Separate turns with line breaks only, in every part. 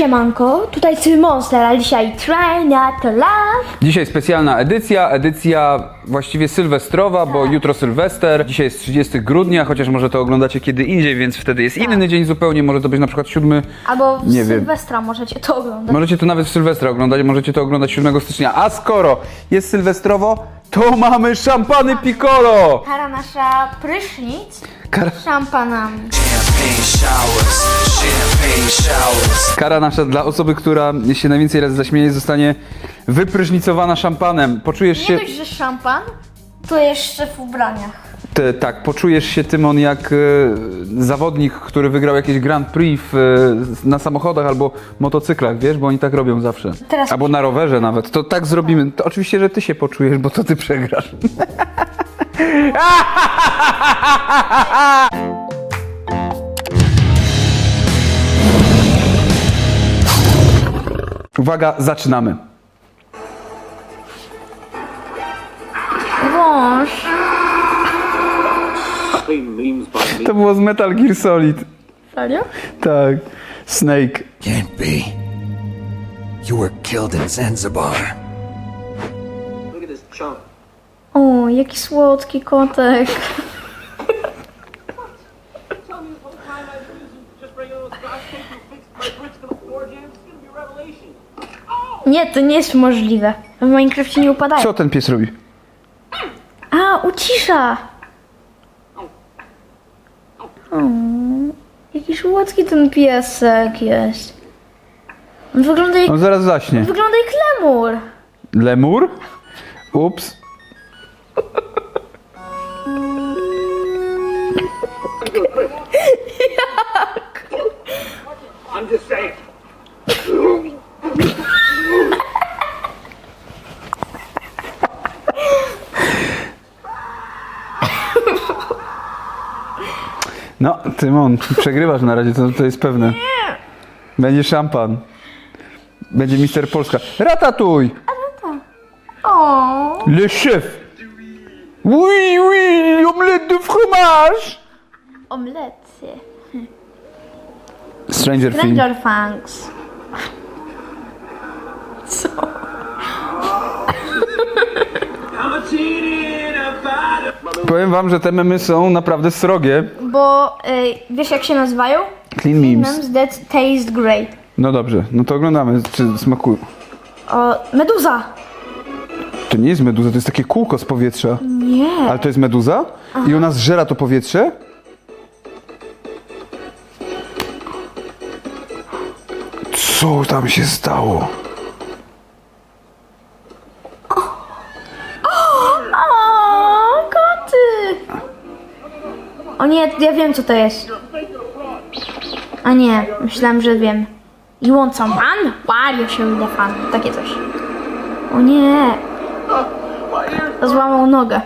Siemanko, tutaj Cyl Monster, a dzisiaj Try Not To Laugh.
Dzisiaj specjalna edycja, edycja właściwie sylwestrowa, bo jutro Sylwester, dzisiaj jest 30 grudnia, chociaż może to oglądacie kiedy indziej, więc wtedy jest inny dzień zupełnie, może to być na przykład 7,
Albo w
Nie wiem.
Sylwestra możecie to oglądać.
możecie to nawet w Sylwestra oglądać, możecie to oglądać 7 stycznia, a skoro jest sylwestrowo, to mamy szampany Piccolo!
Kara nasza prysznic
Kara,
szampanami.
Champagne showers, champagne showers.
kara nasza dla osoby, która się najwięcej razy zaśmieje, zostanie wyprysznicowana szampanem. Poczujesz się...
Nie dość, że szampan, to jeszcze w ubraniach.
Tak, poczujesz się Tymon jak e, zawodnik, który wygrał jakieś Grand Prix w, e, na samochodach albo motocyklach, wiesz, bo oni tak robią zawsze.
Teraz-
Albo na rowerze nawet. To tak zrobimy. To oczywiście, że ty się poczujesz, bo to ty przegrasz. Uwaga, zaczynamy. To było z Metal Gear Solid.
Serio?
Tak. Snake.
Can't be. You were killed in Zanzibar.
Look at this chunk.
O, jaki słodki kotek. Nie, to nie jest możliwe. W Minecrafcie nie upadają.
Co ten pies robi?
A, ucisza. O, jaki słodki ten piesek jest. On wygląda jak,
On zaraz zaśnie.
wygląda jak lemur.
Lemur? Ups.
I'm just saying.
No, Tymon, przegrywasz na razie, to, to jest pewne. Będzie szampan. Będzie Mister Polska. Ratatuj!
O,
Le chef! Oui, oui, omelette de fromage!
omlety.
Stranger Things.
Stranger Things.
Powiem wam, że te memy są naprawdę srogie.
Bo y, wiesz jak się nazywają?
Clean memes.
Memes that taste great.
No dobrze, no to oglądamy, czy smakują.
O, meduza.
To nie jest meduza, to jest takie kółko z powietrza.
Nie.
Ale to jest meduza? I ona zżera to powietrze? Co tam się stało?
O, koty. O nie, ja wiem co to jest. A nie, myślałem, że wiem. You want some fun? Wario się ile fun. Takie coś. O nie. Złamał nogę.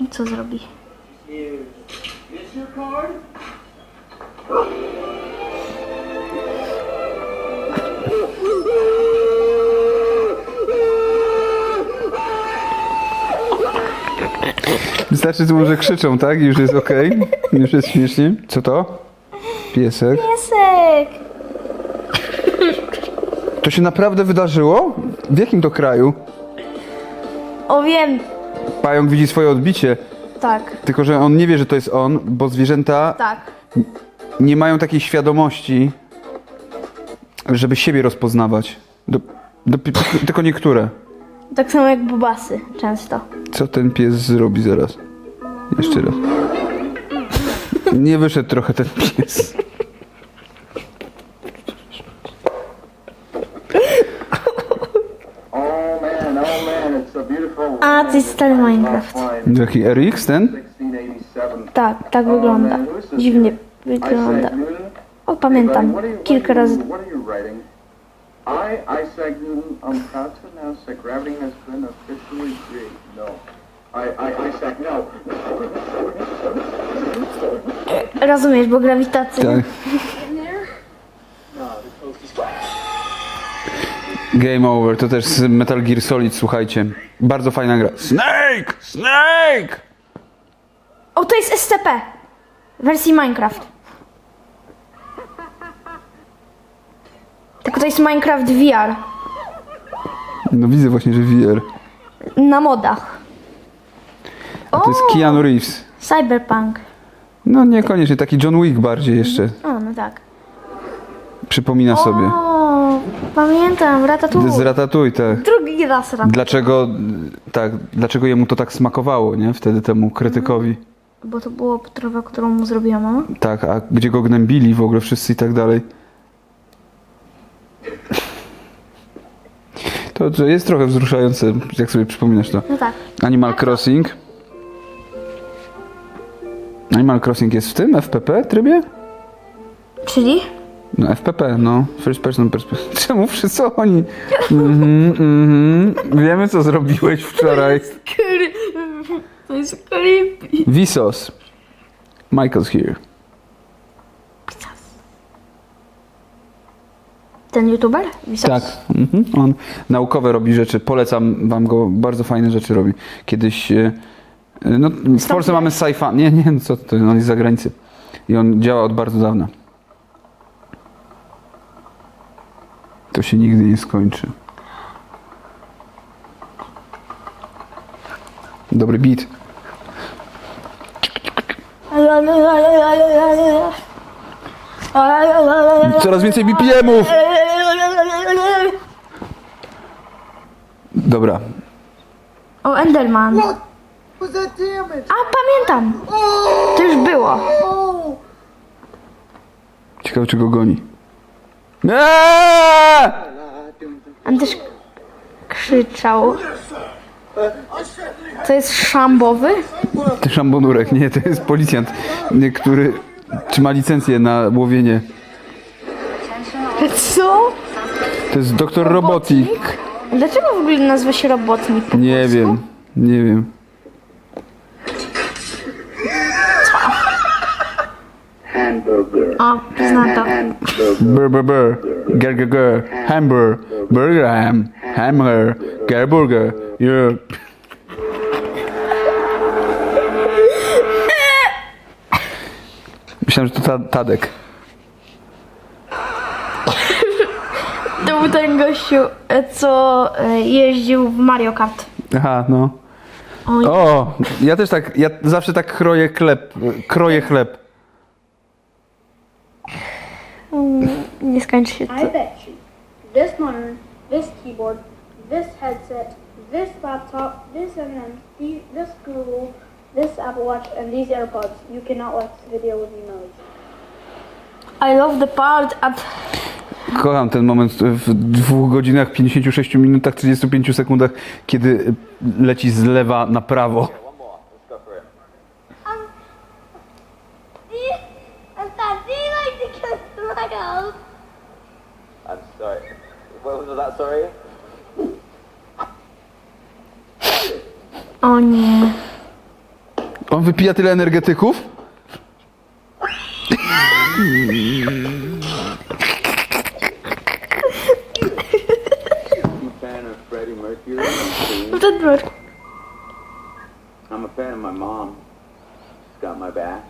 I co zrobi?
Wystarczy, że może krzyczą, tak? I już jest okej. Już jest śmiesznie. Co to? Piesek.
Piesek!
To się naprawdę wydarzyło? W jakim to kraju?
O wiem,
Pająk widzi swoje odbicie,
tak,
tylko że on nie wie, że to jest on, bo zwierzęta
tak.
nie mają takiej świadomości, żeby siebie rozpoznawać. Do, do, tylko niektóre.
Tak samo jak bubasy często.
Co ten pies zrobi zaraz? Jeszcze raz. Nie wyszedł trochę ten pies.
A
to jest stary Minecraft.
Jaki RX ten?
1687.
Tak, tak wygląda. Dziwnie wygląda. O, pamiętam. Kilka razy.
I, Isaac Newton, I'm proud to announce that gravity has been officially rigged. No. I, I, Isaac, no.
Rozumiesz, bo grawitacja.
Tak. Game over, to też z Metal Gear Solid, słuchajcie. Bardzo fajna gra. Snake! Snake!
O, to jest SCP. W wersji Minecraft. Tylko to jest Minecraft VR.
No widzę właśnie, że VR.
Na modach.
A to jest Keanu Reeves.
Cyberpunk.
No niekoniecznie, taki John Wick bardziej jeszcze.
O, no tak.
Przypomina sobie.
O, pamiętam, Ratatouille.
Z Ratatouille, tak.
Drugi raz Ratatouille.
Dlaczego, tak, dlaczego jemu to tak smakowało, nie? Wtedy temu krytykowi.
Bo to było potrawa, którą mu zrobiła mama.
Tak, a gdzie go gnębili w ogóle wszyscy i tak dalej. To, to jest trochę wzruszające, jak sobie przypominasz to.
No tak.
Animal Crossing. Animal Crossing jest w tym FPP trybie?
Czyli?
No FPP, no. First person perspective. Czemu wszyscy oni? Mhm, mhm. Wiemy co zrobiłeś wczoraj.
To jest creepy.
Visos. Michael's here.
Ten youtuber? Wisos?
Tak. Mhm. On naukowe robi rzeczy. Polecam wam go. Bardzo fajne rzeczy robi. Kiedyś... e, No, w Polsce mamy sci-fi. Nie, nie, no co to, on jest z zagranicy. I on działa od bardzo dawna. To się nigdy nie skończy. Dobry beat. Coraz więcej BPM-ów! Dobra.
O, Enderman. A, pamiętam. To już było.
Ciekawe, czy go goni. Eee!
On też krzyczał. To jest szambowy?
To szambonurek, nie, to jest policjant, nie, który trzyma licencję na łowienie.
Co?
To jest doktor Robotik.
Dlaczego w ogóle nazywa się robotnik? po
Nie
polsku?
wiem, nie wiem.
O, znam to.
Brr, brr, brr. Ger, ger, ger. Hamburger. Burger ham. Hammer. Gerburger. Yeah. Myślałem, że to ta, Tadek.
To był ten gościu, e, co e, jeździł w Mario Kart.
Aha, no.
Oj.
O, ja też tak, ja zawsze tak kroję chleb, kroję chleb.
Nie skończy się to.
I bet you this monitor, this keyboard, this headset, this laptop, this M&M, this Google, this Apple Watch, and these AirPods, you cannot watch this video with emojis.
I love the part at...
Kocham ten moment w dwóch godzinach, 56 minutach, 35 sekundach, kiedy leci z lewa na prawo.
Kiss my.
I'm sorry. What was that, sorry?
O nie.
On wypija tyle energetyków?
I'm a fan of Freddie Mercury.
No ten dwór.
I'm a fan of my mom. She's got my back.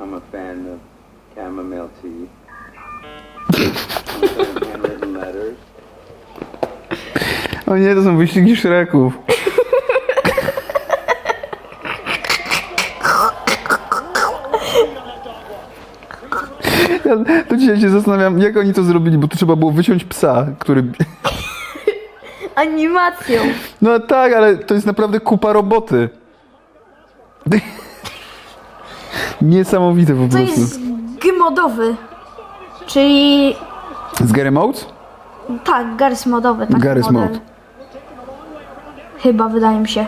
I'm a fan of chamomile tea. Handwritten letters.
O nie, to są wyścigi Shreków. Ja to dzisiaj się zastanawiam, jak oni to zrobili, bo tu trzeba było wyciąć psa, który...
Animacją.
No tak, ale to jest naprawdę kupa roboty. Niesamowite po
To
prostu.
jest gymodowy. Czyli...
Z Gary Modes?
Tak, Garys modowy. Taki
Garry's
model.
Mode.
Chyba, wydaje mi się.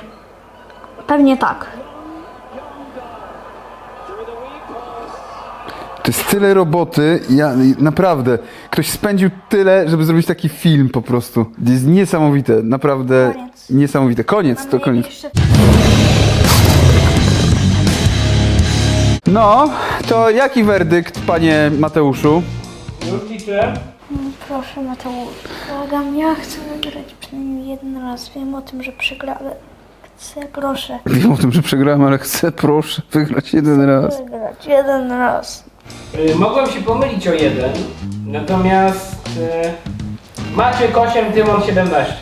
Pewnie tak.
To jest tyle roboty, ja naprawdę, ktoś spędził tyle, żeby zrobić taki film po prostu. To jest niesamowite, naprawdę
Koniec.
niesamowite. Koniec, to koniec.
Jeszcze-
No, to jaki werdykt, panie Mateuszu?
Już liczę.
Proszę Mateusz, błagam, ja chcę wygrać przynajmniej jeden raz. Wiem o tym, że przegrałem. Chcę, proszę.
Wiem o tym, że przegrałem, ale chcę, proszę, wygrać jeden raz.
Wygrać jeden raz.
Y, Mogłem się pomylić o jeden, natomiast y, Maciek 8, Tymon 17.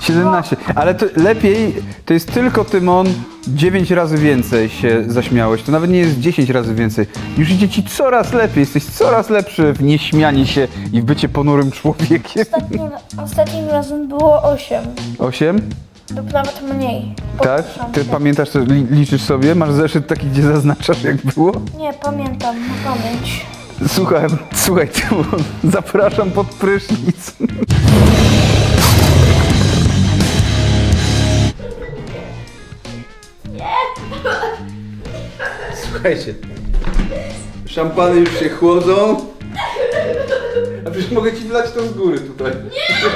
17. Ale to lepiej, to jest tylko Tymon 9 razy więcej się zaśmiałeś. To nawet nie jest 10 razy więcej. Już idzie ci coraz lepiej, jesteś coraz lepszy w nieśmianie się i w bycie ponurym człowiekiem.
Ostatnim, ostatnim razem było 8
8?
lub nawet mniej.
Tak? Ty
się.
pamiętasz, co li- liczysz sobie? Masz zeszyt taki, gdzie zaznaczasz jak było?
Nie, pamiętam, na pamięć.
Słuchaj, słuchaj, Tymon, zapraszam pod prysznic. Słuchajcie, szampany już się chłodzą. A przecież mogę ci wlać to z góry tutaj. Nie!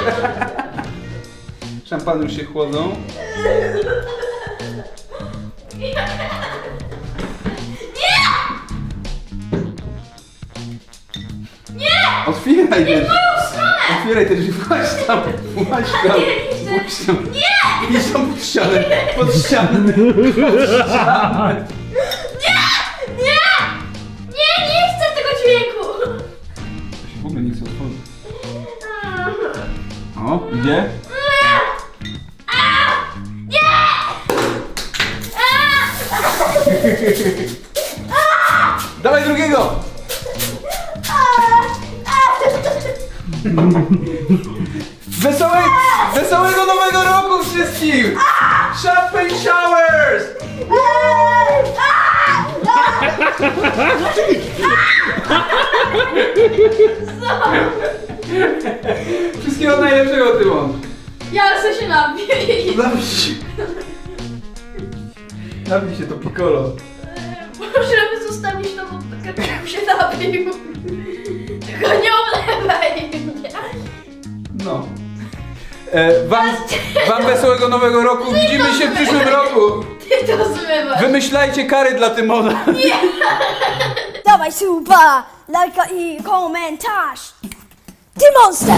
Szampany już się chłodzą. Nie! Otwieraj Nie Otwieraj te drzwi, właź tam, właź tam, tam. Nie! Idź tam pod ścianę, pod ścianę.
Nie,
O, idzie? Dawaj drugiego! Wesołe, wesołego nowego roku wszystkim! Champagne showers! Napij się. Napij się to piccolo.
Żeby zostawić to, bo tak się napił. Tylko nie oblewaj mnie.
No. E, wam, wam wesołego nowego roku. Widzimy się w przyszłym roku.
Ty to zmywasz.
Wymyślajcie kary dla Tymona.
Dawaj suba, lajka i komentarz. Ty monster!